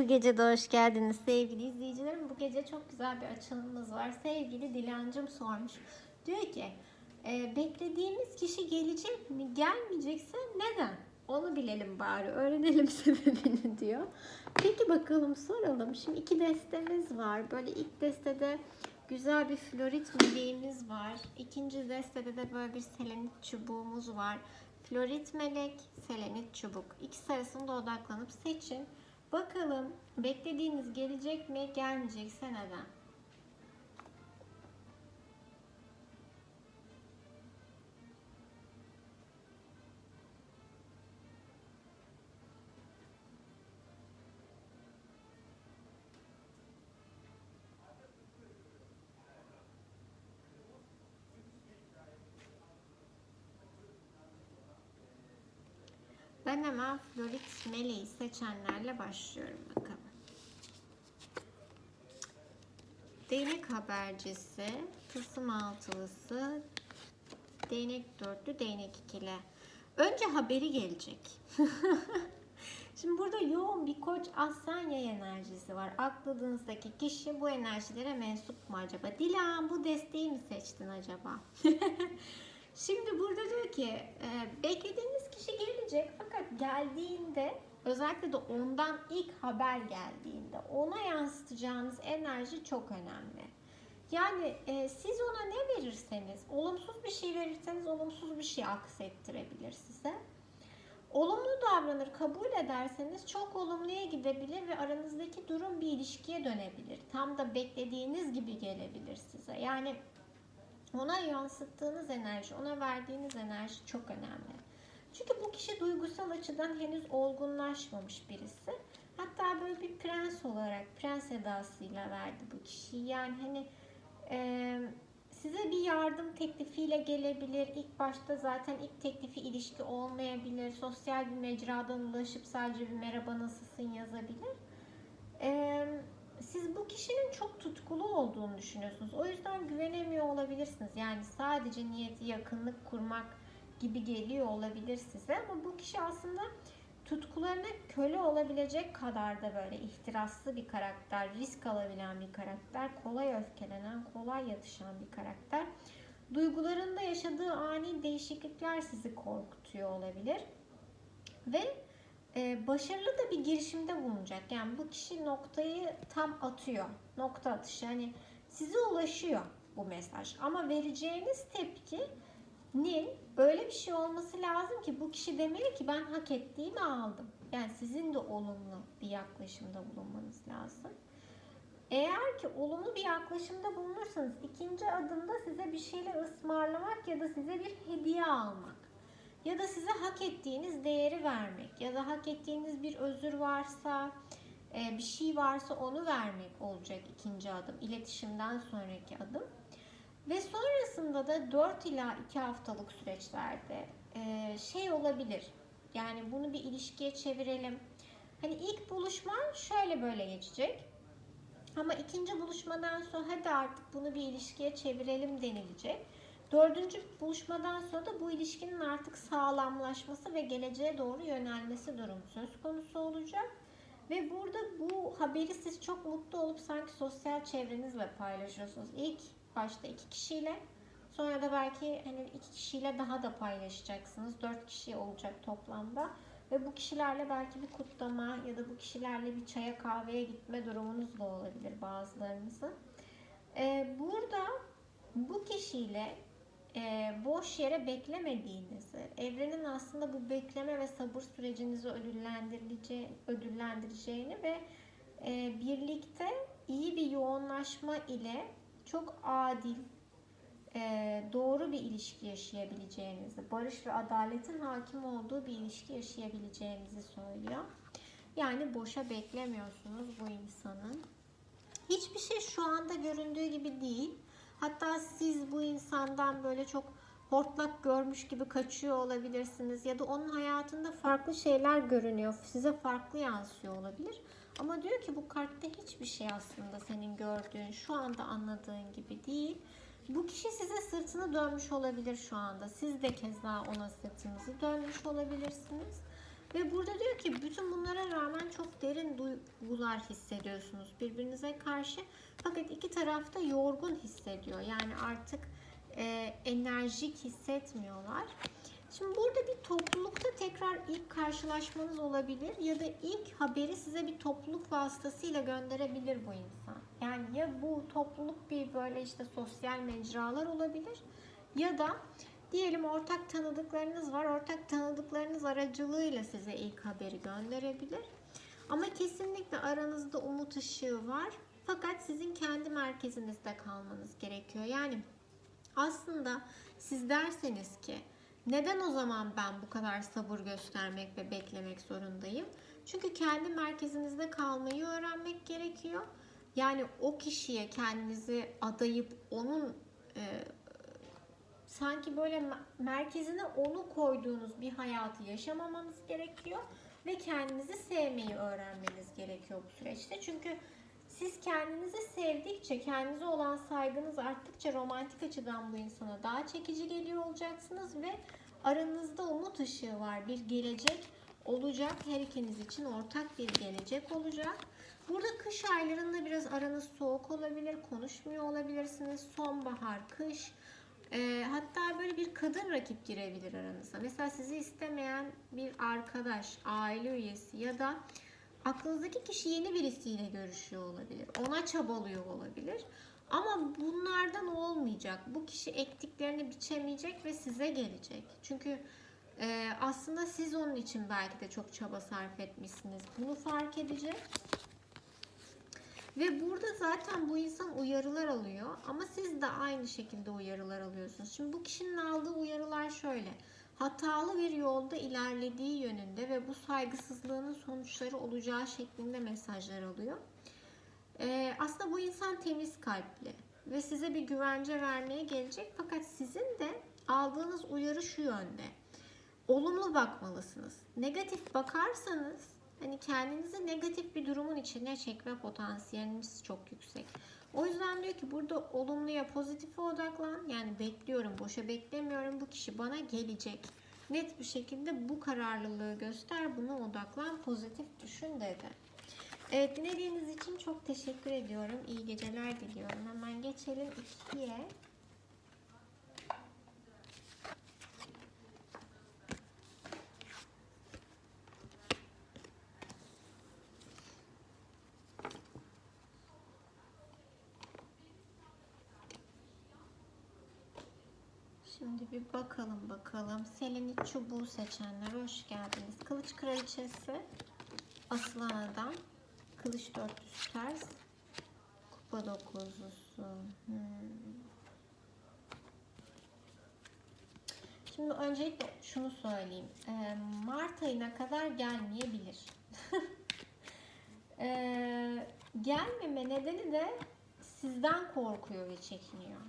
Bu gece de hoş geldiniz sevgili izleyicilerim. Bu gece çok güzel bir açılımımız var. Sevgili Dilancım sormuş. Diyor ki e, beklediğimiz kişi gelecek mi? Gelmeyecekse neden? Onu bilelim bari. Öğrenelim sebebini diyor. Peki bakalım soralım. Şimdi iki destemiz var. Böyle ilk destede güzel bir florit meleğimiz var. İkinci destede de böyle bir selenit çubuğumuz var. Florit melek, selenit çubuk. İkisi arasında odaklanıp seçin. Bakalım beklediğiniz gelecek mi, gelmeyecekse neden? Ben hemen Florit Meleği seçenlerle başlıyorum bakalım. Değnek habercisi, tılsım altılısı, değnek dörtlü, değnek ikili. Önce haberi gelecek. Şimdi burada yoğun bir koç aslan yay enerjisi var. Aklınızdaki kişi bu enerjilere mensup mu acaba? Dilan bu desteği mi seçtin acaba? Şimdi burada diyor ki e, beklediğiniz kişi gelecek fakat geldiğinde özellikle de ondan ilk haber geldiğinde ona yansıtacağınız enerji çok önemli. Yani e, siz ona ne verirseniz, olumsuz bir şey verirseniz olumsuz bir şey aksettirebilir size. Olumlu davranır, kabul ederseniz çok olumluya gidebilir ve aranızdaki durum bir ilişkiye dönebilir. Tam da beklediğiniz gibi gelebilir size. Yani ona yansıttığınız enerji, ona verdiğiniz enerji çok önemli. Çünkü bu kişi duygusal açıdan henüz olgunlaşmamış birisi. Hatta böyle bir prens olarak, prens edasıyla verdi bu kişiyi. Yani hani e, size bir yardım teklifiyle gelebilir. İlk başta zaten ilk teklifi ilişki olmayabilir. Sosyal bir mecradan ulaşıp sadece bir merhaba nasılsın yazabilir. Eee siz bu kişinin çok tutkulu olduğunu düşünüyorsunuz. O yüzden güvenemiyor olabilirsiniz. Yani sadece niyeti yakınlık kurmak gibi geliyor olabilir size. Ama bu kişi aslında tutkularına köle olabilecek kadar da böyle ihtiraslı bir karakter, risk alabilen bir karakter, kolay öfkelenen, kolay yatışan bir karakter. Duygularında yaşadığı ani değişiklikler sizi korkutuyor olabilir. Ve e, başarılı da bir girişimde bulunacak. Yani bu kişi noktayı tam atıyor. Nokta atışı. Yani size ulaşıyor bu mesaj. Ama vereceğiniz tepkinin öyle bir şey olması lazım ki bu kişi demeli ki ben hak ettiğimi aldım. Yani sizin de olumlu bir yaklaşımda bulunmanız lazım. Eğer ki olumlu bir yaklaşımda bulunursanız ikinci adımda size bir şeyler ısmarlamak ya da size bir hediye almak ya da size hak ettiğiniz değeri vermek ya da hak ettiğiniz bir özür varsa e, bir şey varsa onu vermek olacak ikinci adım iletişimden sonraki adım. Ve sonrasında da 4 ila 2 haftalık süreçlerde e, şey olabilir. Yani bunu bir ilişkiye çevirelim. Hani ilk buluşma şöyle böyle geçecek. Ama ikinci buluşmadan sonra hadi artık bunu bir ilişkiye çevirelim denilecek Dördüncü buluşmadan sonra da bu ilişkinin artık sağlamlaşması ve geleceğe doğru yönelmesi durum söz konusu olacak. Ve burada bu haberi siz çok mutlu olup sanki sosyal çevrenizle paylaşıyorsunuz. İlk başta iki kişiyle sonra da belki hani iki kişiyle daha da paylaşacaksınız. Dört kişi olacak toplamda. Ve bu kişilerle belki bir kutlama ya da bu kişilerle bir çaya kahveye gitme durumunuz da olabilir bazılarınızın. Ee, burada bu kişiyle e, boş yere beklemediğinizi, evrenin aslında bu bekleme ve sabır sürecinizi ödüllendireceğini, ve e, birlikte iyi bir yoğunlaşma ile çok adil, e, doğru bir ilişki yaşayabileceğinizi, barış ve adaletin hakim olduğu bir ilişki yaşayabileceğinizi söylüyor. Yani boşa beklemiyorsunuz bu insanın. Hiçbir şey şu anda göründüğü gibi değil Hatta siz bu insandan böyle çok hortlak görmüş gibi kaçıyor olabilirsiniz ya da onun hayatında farklı şeyler görünüyor. Size farklı yansıyor olabilir. Ama diyor ki bu kartta hiçbir şey aslında senin gördüğün, şu anda anladığın gibi değil. Bu kişi size sırtını dönmüş olabilir şu anda. Siz de keza ona sırtınızı dönmüş olabilirsiniz. Ve burada diyor ki bütün bunlara rağmen çok derin duygular hissediyorsunuz birbirinize karşı. Fakat iki taraf da yorgun hissediyor. Yani artık e, enerjik hissetmiyorlar. Şimdi burada bir toplulukta tekrar ilk karşılaşmanız olabilir ya da ilk haberi size bir topluluk vasıtasıyla gönderebilir bu insan. Yani ya bu topluluk bir böyle işte sosyal mecralar olabilir ya da diyelim ortak tanıdıklarınız var. Ortak tanıdıklarınız aracılığıyla size ilk haberi gönderebilir. Ama kesinlikle aranızda umut ışığı var. Fakat sizin kendi merkezinizde kalmanız gerekiyor. Yani aslında siz derseniz ki neden o zaman ben bu kadar sabır göstermek ve beklemek zorundayım? Çünkü kendi merkezinizde kalmayı öğrenmek gerekiyor. Yani o kişiye kendinizi adayıp onun sanki böyle merkezine onu koyduğunuz bir hayatı yaşamamanız gerekiyor ve kendinizi sevmeyi öğrenmeniz gerekiyor bu süreçte. Çünkü siz kendinizi sevdikçe, kendinize olan saygınız arttıkça romantik açıdan bu insana daha çekici geliyor olacaksınız ve aranızda umut ışığı var. Bir gelecek olacak. Her ikiniz için ortak bir gelecek olacak. Burada kış aylarında biraz aranız soğuk olabilir, konuşmuyor olabilirsiniz. Sonbahar, kış, e, hatta böyle bir kadın rakip girebilir aranıza. Mesela sizi istemeyen bir arkadaş, aile üyesi ya da aklınızdaki kişi yeni birisiyle görüşüyor olabilir. Ona çabalıyor olabilir. Ama bunlardan olmayacak. Bu kişi ektiklerini biçemeyecek ve size gelecek. Çünkü e, aslında siz onun için belki de çok çaba sarf etmişsiniz. Bunu fark edecek. Ve burada zaten bu insan uyarılar alıyor ama siz de aynı şekilde uyarılar alıyorsunuz. Şimdi bu kişinin aldığı uyarılar şöyle. Hatalı bir yolda ilerlediği yönünde ve bu saygısızlığının sonuçları olacağı şeklinde mesajlar alıyor. Ee, aslında bu insan temiz kalpli ve size bir güvence vermeye gelecek fakat sizin de aldığınız uyarı şu yönde. Olumlu bakmalısınız. Negatif bakarsanız hani kendinizi negatif bir durumun içine çekme potansiyeliniz çok yüksek. O yüzden diyor ki burada olumluya pozitife odaklan. Yani bekliyorum, boşa beklemiyorum. Bu kişi bana gelecek. Net bir şekilde bu kararlılığı göster, buna odaklan, pozitif düşün dedi. Evet dinlediğiniz için çok teşekkür ediyorum. İyi geceler diliyorum. Hemen geçelim ikiye. Şimdi bir bakalım bakalım. Selenit çubuğu seçenler hoş geldiniz. Kılıç kraliçesi, aslan adam, kılıç dörtlüsü ters, kupa dokuzlusu. Hmm. Şimdi öncelikle şunu söyleyeyim. Ee, Mart ayına kadar gelmeyebilir. ee, gelmeme nedeni de sizden korkuyor ve çekiniyor.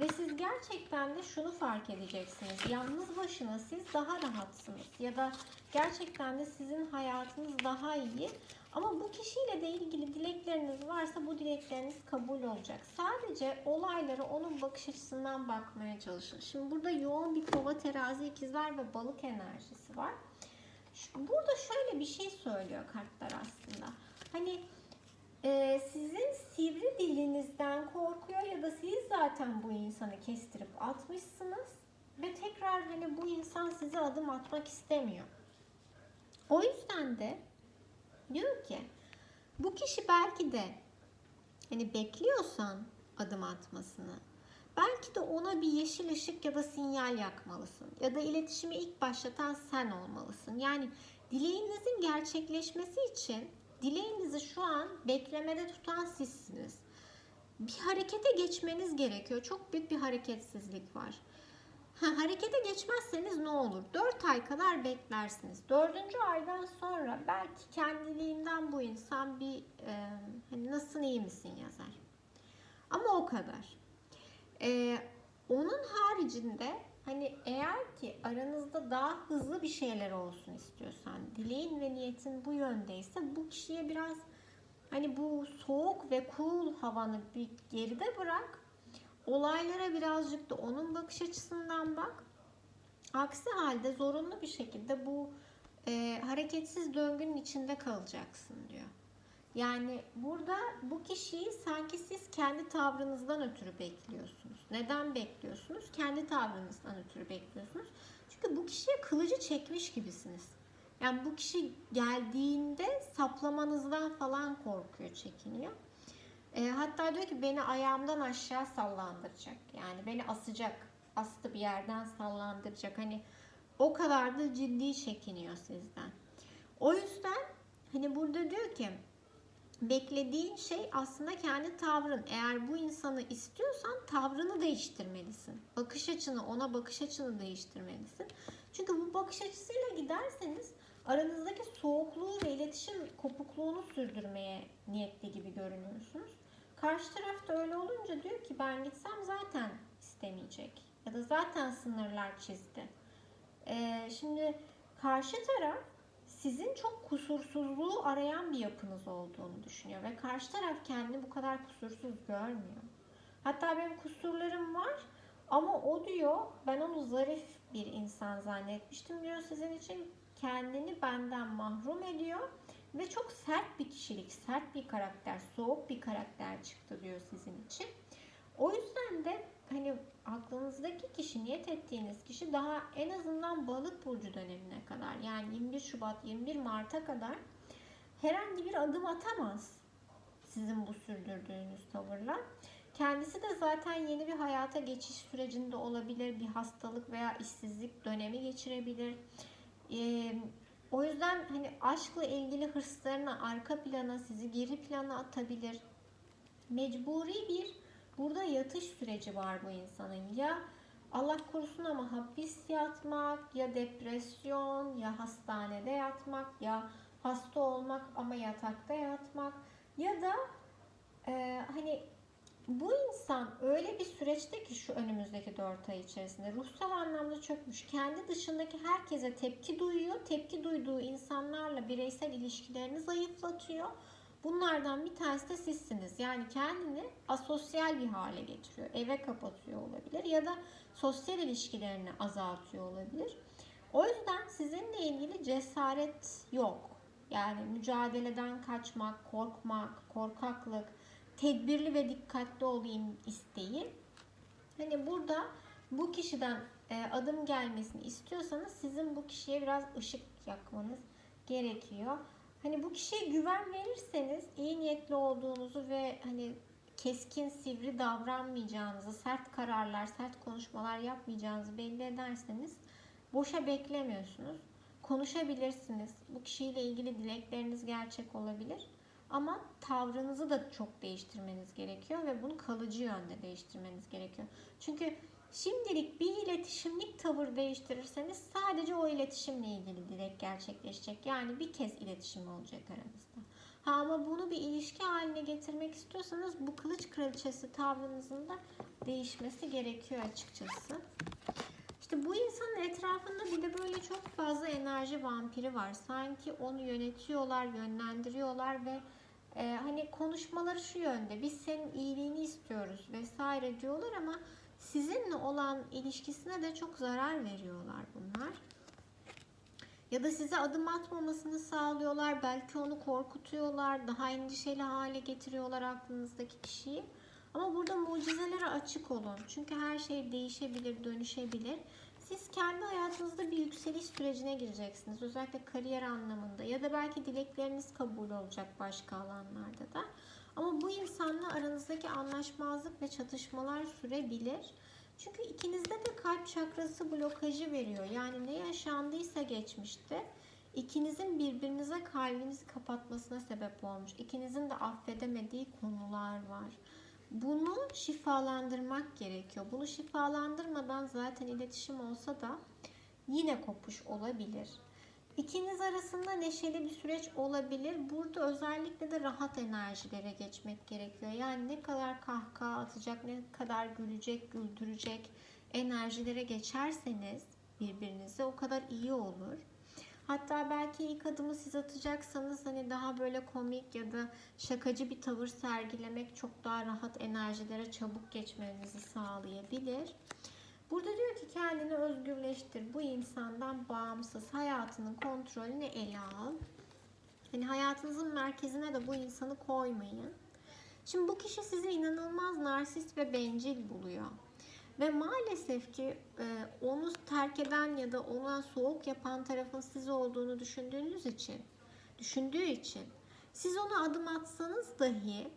Ve siz gerçekten de şunu fark edeceksiniz. Yalnız başına siz daha rahatsınız. Ya da gerçekten de sizin hayatınız daha iyi. Ama bu kişiyle de ilgili dilekleriniz varsa bu dilekleriniz kabul olacak. Sadece olaylara onun bakış açısından bakmaya çalışın. Şimdi burada yoğun bir kova terazi ikizler ve balık enerjisi var. Burada şöyle bir şey söylüyor kartlar aslında. Hani e, sizin sivri dilinizden korkuyor ya da siz zaten bu insanı kestirip atmışsınız ve tekrar hani bu insan size adım atmak istemiyor. O yüzden de diyor ki bu kişi belki de hani bekliyorsan adım atmasını belki de ona bir yeşil ışık ya da sinyal yakmalısın ya da iletişimi ilk başlatan sen olmalısın. Yani dileğinizin gerçekleşmesi için Dileğinizi şu an beklemede tutan sizsiniz. Bir harekete geçmeniz gerekiyor. Çok büyük bir hareketsizlik var. Ha, harekete geçmezseniz ne olur? 4 ay kadar beklersiniz. 4. aydan sonra belki kendiliğinden bu insan bir e, hani nasılsın iyi misin yazar. Ama o kadar. E, onun haricinde Hani eğer ki aranızda daha hızlı bir şeyler olsun istiyorsan, dileğin ve niyetin bu yöndeyse bu kişiye biraz hani bu soğuk ve cool havanı bir geride bırak. Olaylara birazcık da onun bakış açısından bak. Aksi halde zorunlu bir şekilde bu e, hareketsiz döngünün içinde kalacaksın diyor. Yani burada bu kişiyi sanki siz kendi tavrınızdan ötürü bekliyorsunuz. Neden bekliyorsunuz? Kendi tavrınızdan ötürü bekliyorsunuz. Çünkü bu kişiye kılıcı çekmiş gibisiniz. Yani bu kişi geldiğinde saplamanızdan falan korkuyor, çekiniyor. E, hatta diyor ki beni ayağımdan aşağı sallandıracak. Yani beni asacak. Astı bir yerden sallandıracak. Hani o kadar da ciddi çekiniyor sizden. O yüzden hani burada diyor ki beklediğin şey aslında kendi tavrın. Eğer bu insanı istiyorsan tavrını değiştirmelisin. Bakış açını, ona bakış açını değiştirmelisin. Çünkü bu bakış açısıyla giderseniz aranızdaki soğukluğu ve iletişim kopukluğunu sürdürmeye niyetli gibi görünüyorsunuz. Karşı tarafta öyle olunca diyor ki ben gitsem zaten istemeyecek. Ya da zaten sınırlar çizdi. Ee, şimdi karşı taraf sizin çok kusursuzluğu arayan bir yapınız olduğunu düşünüyor ve karşı taraf kendini bu kadar kusursuz görmüyor. Hatta benim kusurlarım var ama o diyor ben onu zarif bir insan zannetmiştim diyor sizin için kendini benden mahrum ediyor ve çok sert bir kişilik, sert bir karakter, soğuk bir karakter çıktı diyor sizin için. O yüzden de hani aklınızdaki kişi, niyet ettiğiniz kişi daha en azından balık burcu dönemine kadar yani 21 Şubat, 21 Mart'a kadar herhangi bir adım atamaz sizin bu sürdürdüğünüz tavırla. Kendisi de zaten yeni bir hayata geçiş sürecinde olabilir. Bir hastalık veya işsizlik dönemi geçirebilir. Ee, o yüzden hani aşkla ilgili hırslarını arka plana, sizi geri plana atabilir. Mecburi bir burada yatış süreci var bu insanın. Ya Allah korusun ama hapis yatmak, ya depresyon, ya hastanede yatmak, ya hasta olmak ama yatakta yatmak ya da e, hani bu insan öyle bir süreçte ki şu önümüzdeki 4 ay içerisinde ruhsal anlamda çökmüş. Kendi dışındaki herkese tepki duyuyor. Tepki duyduğu insanlarla bireysel ilişkilerini zayıflatıyor. Bunlardan bir tanesi de sizsiniz. Yani kendini asosyal bir hale getiriyor. Eve kapatıyor olabilir ya da sosyal ilişkilerini azaltıyor olabilir. O yüzden sizinle ilgili cesaret yok. Yani mücadeleden kaçmak, korkmak, korkaklık, tedbirli ve dikkatli olayım isteği. Hani burada bu kişiden e, adım gelmesini istiyorsanız sizin bu kişiye biraz ışık yakmanız gerekiyor. Hani bu kişiye güven verirseniz iyi niyetli olduğunuzu ve hani keskin, sivri davranmayacağınızı, sert kararlar, sert konuşmalar yapmayacağınızı belli ederseniz boşa beklemiyorsunuz. Konuşabilirsiniz. Bu kişiyle ilgili dilekleriniz gerçek olabilir. Ama tavrınızı da çok değiştirmeniz gerekiyor ve bunu kalıcı yönde değiştirmeniz gerekiyor. Çünkü şimdilik bir iletişimlik tavır değiştirirseniz sadece o iletişimle ilgili dilek gerçekleşecek. Yani bir kez iletişim olacak aranızda. Ha ama bunu bir ilişki haline getirmek istiyorsanız bu kılıç kraliçesi tavrınızın da değişmesi gerekiyor açıkçası. İşte bu insanın etrafında bir de böyle çok fazla enerji vampiri var. Sanki onu yönetiyorlar, yönlendiriyorlar ve e, hani konuşmaları şu yönde. Biz senin iyiliğini istiyoruz vesaire diyorlar ama sizinle olan ilişkisine de çok zarar veriyorlar bunlar. Ya da size adım atmamasını sağlıyorlar. Belki onu korkutuyorlar. Daha endişeli hale getiriyorlar aklınızdaki kişiyi. Ama burada mucizelere açık olun. Çünkü her şey değişebilir, dönüşebilir. Siz kendi hayatınızda bir yükseliş sürecine gireceksiniz. Özellikle kariyer anlamında ya da belki dilekleriniz kabul olacak başka alanlarda da. Ama bu insanla aranızdaki anlaşmazlık ve çatışmalar sürebilir. Çünkü ikinizde de kalp çakrası blokajı veriyor. Yani ne yaşandıysa geçmişte ikinizin birbirinize kalbinizi kapatmasına sebep olmuş. İkinizin de affedemediği konular var. Bunu şifalandırmak gerekiyor. Bunu şifalandırmadan zaten iletişim olsa da yine kopuş olabilir. İkiniz arasında neşeli bir süreç olabilir. Burada özellikle de rahat enerjilere geçmek gerekiyor. Yani ne kadar kahkaha atacak, ne kadar gülecek, güldürecek enerjilere geçerseniz birbirinize o kadar iyi olur. Hatta belki ilk adımı siz atacaksanız hani daha böyle komik ya da şakacı bir tavır sergilemek çok daha rahat enerjilere çabuk geçmenizi sağlayabilir. Burada diyor ki kendini özgürleştir. Bu insandan bağımsız hayatının kontrolünü ele al. Hani hayatınızın merkezine de bu insanı koymayın. Şimdi bu kişi sizi inanılmaz narsist ve bencil buluyor. Ve maalesef ki e, onu terk eden ya da ona soğuk yapan tarafın siz olduğunu düşündüğünüz için, düşündüğü için siz ona adım atsanız dahi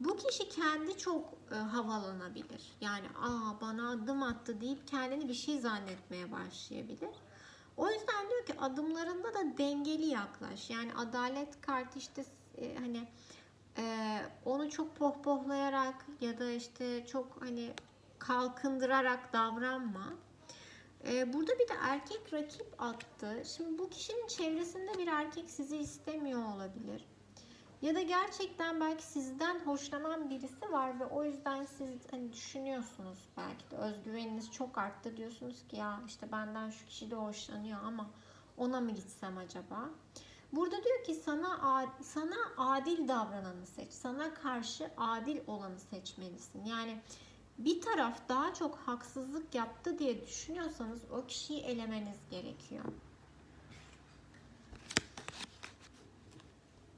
bu kişi kendi çok e, havalanabilir. Yani aa bana adım attı deyip kendini bir şey zannetmeye başlayabilir. O yüzden diyor ki adımlarında da dengeli yaklaş. Yani adalet kartı işte e, hani e, onu çok pohpohlayarak ya da işte çok hani kalkındırarak davranma. E, burada bir de erkek rakip attı. Şimdi bu kişinin çevresinde bir erkek sizi istemiyor olabilir. Ya da gerçekten belki sizden hoşlanan birisi var ve o yüzden siz hani düşünüyorsunuz belki de özgüveniniz çok arttı diyorsunuz ki ya işte benden şu kişi de hoşlanıyor ama ona mı gitsem acaba? Burada diyor ki sana sana adil davrananı seç. Sana karşı adil olanı seçmelisin. Yani bir taraf daha çok haksızlık yaptı diye düşünüyorsanız o kişiyi elemeniz gerekiyor.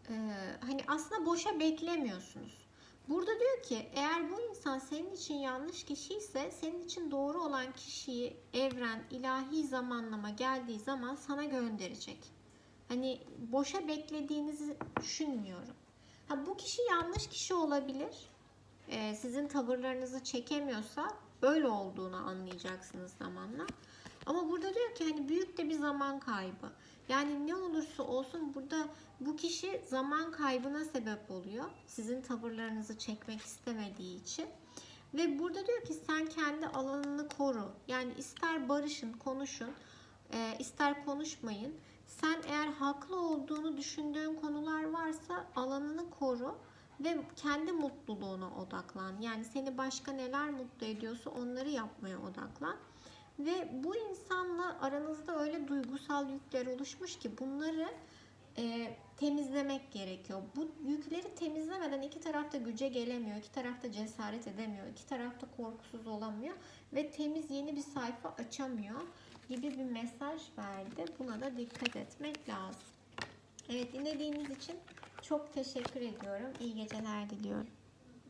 Ee, hani aslında boşa beklemiyorsunuz. Burada diyor ki eğer bu insan senin için yanlış kişi ise senin için doğru olan kişiyi evren, ilahi zamanlama geldiği zaman sana gönderecek. Hani boşa beklediğinizi düşünmüyorum. Ha bu kişi yanlış kişi olabilir. Ee, sizin tavırlarınızı çekemiyorsa böyle olduğunu anlayacaksınız zamanla. Ama burada diyor ki hani büyük de bir zaman kaybı. Yani ne olursa olsun burada bu kişi zaman kaybına sebep oluyor. Sizin tavırlarınızı çekmek istemediği için. Ve burada diyor ki sen kendi alanını koru. Yani ister barışın, konuşun, e, ister konuşmayın. Sen eğer haklı olduğunu düşündüğün konular varsa alanını koru ve kendi mutluluğuna odaklan. Yani seni başka neler mutlu ediyorsa onları yapmaya odaklan. Ve bu insanla aranızda öyle duygusal yükler oluşmuş ki bunları e, temizlemek gerekiyor. Bu yükleri temizlemeden iki tarafta güce gelemiyor, iki tarafta cesaret edemiyor, iki tarafta korkusuz olamıyor ve temiz yeni bir sayfa açamıyor gibi bir mesaj verdi. Buna da dikkat etmek lazım. Evet dinlediğiniz için çok teşekkür ediyorum. İyi geceler diliyorum.